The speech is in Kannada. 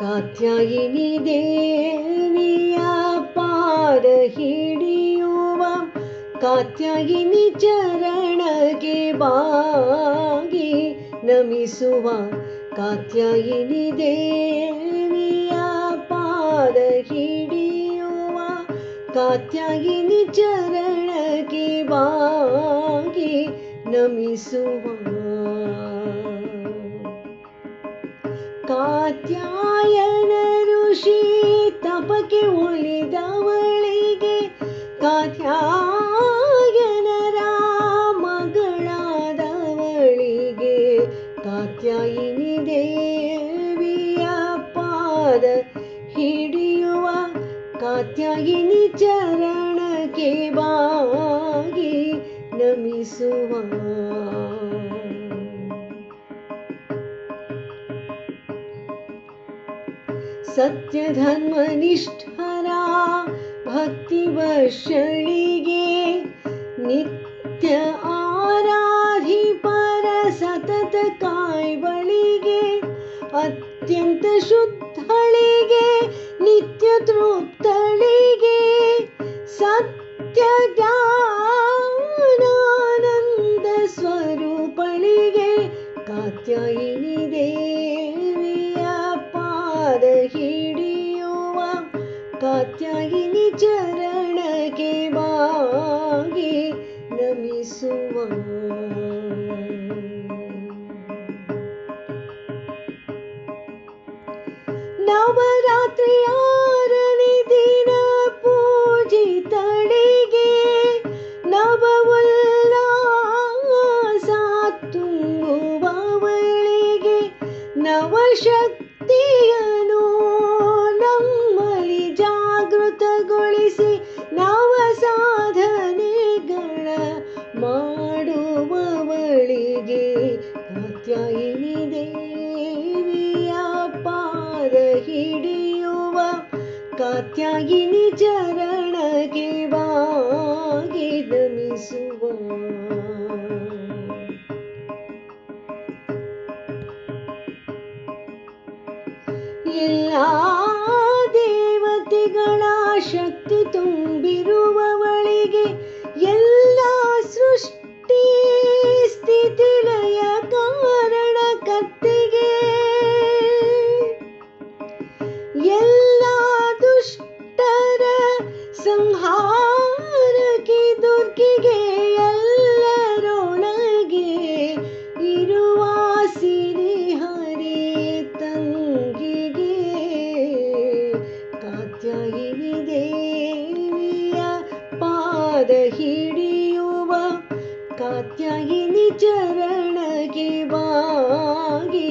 ಕಾತ್ಯಾಯಿನಿ ದೇವಿಯ ಪಾದ ಹಿಡಿಯುವ, ಕಾತ್ಯಾಯಿನಿ ಚರಣಗೆ ಬಾಗಿ ನಮಿಸುವ, ಕಾತ್ಯಾಯಿನಿ ದೇವಿಯ ಪಾದ ಹಿಡಿಯುವ, ಕಾತ್ಯಾಯಿನಿ ಚರಣಗೆ ಬಾಗಿ ನಮಿಸುವ. ಕಾತ್ಯಾಯನ ಋಷಿ ತಪಕ್ಕೆ ಒಲಿದವಳಿಗೆ ಕಾತ್ಯಾಯನರ ಮಗಳಾದವಳಿಗೆ ಕಾತ್ಯಾಯಿನಿ ದೇವಿಯ ಪಾದ ಹಿಡಿಯುವ ಕಾತ್ಯಾಯಿನಿ सत्यधर्मनिष्ठरा भक्तिवर्षणिगे नित्य आराधि पर सतत कय्लिगे अत्यन्त शुद्धळिगे नित्यतृप्तळिगे सत्य ಕಾತ್ಯಾಯಿನಿ ಚರಣಕ್ಕೆ ಬಾಗಿ ನಮಿಸುವ. ನವರಾತ್ರಿ ಆರನೇ ದಿನ ಪೂಜಿತಳಿಗೆ ನವಶಕ್ತಿಯನು ಕಾತ್ಯಾಯಿನಿ ಚರಣಕ್ಕೆ ಬಾಗಿ ನಮಿಸುವ ಎಲ್ಲ ದೇವತೆಗಳ ಶಕ್ತಿ ತುಂಬಿರುವವಳಿಗೆ ಸಂಹಾರಕ್ಕೆ ದುರ್ಗಿಗೆ ಎಲ್ಲರೊಳಗೆ ಇರುವ ಸಿರಿ ಹರಿ ತಂಗಿಗೆ ಕಾತ್ಯಾಯಿನಿ ದೇವಿಯ ಪಾದ ಹಿಡಿಯುವ ಕಾತ್ಯಾಯಿನಿ ಚರಣಗೆ ಬಾಗಿ